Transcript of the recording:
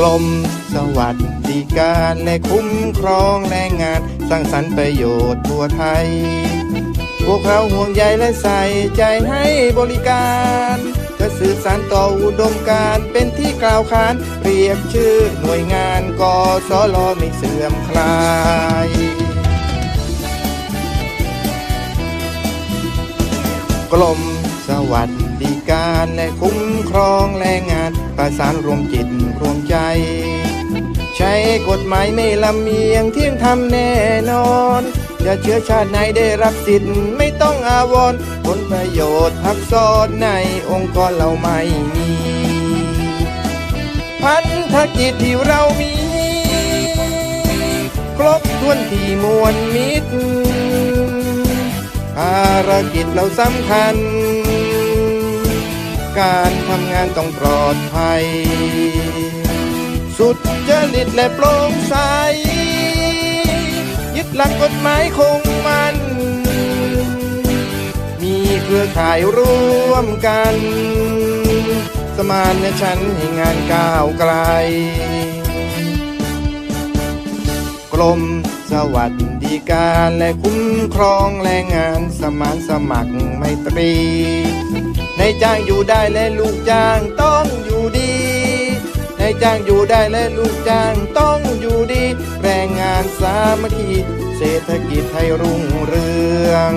กรมสวัสดิการและคุ้มครองแรงงาน สร้างสรรค์ประโยชน์ทั่วไทย พวกเขาห่วงใยและใส่ใจให้บริการเพื่อสื่อสารต่ออุดมการเป็นที่กล่าวขานเรียกชื่อหน่วยงานกสลไม่เสื่อมคลายกรมสวัสดิการและคุ้มครองแรงงาน ประสานรวมจิตรวมใจ ใช้กฎหมายไม่ลำเอียงเที่ยงธรรมแน่นอน จะเชื้อชาติไหนได้รับสิทธิ์ไม่ต้องอาวรณ์ผลประโยชน์ทับซ้อนในองค์กรเราไม่มี พันธกิจที่เรามี ครบถ้วนที่มวลมิตรภารกิจเราสำคัญ การทำงานต้องปลอดภัย สุดจริตและโปร่งใส ยึดหลักกฎหมายคงมัน มีเครือข่ายร่วมกัน สมานฉันให้งานก้าวไกล รม สวัสดิการและคุ้มครองแรงงานสมานสมัครไมตรี ในจ้างอยู่ได้และลูกจ้างต้องอยู่ดี ในจ้างอยู่ได้และลูกจ้างต้องอยู่ดี แรงงานสามัคคีเศรษฐกิจไทยรุ่งเรือง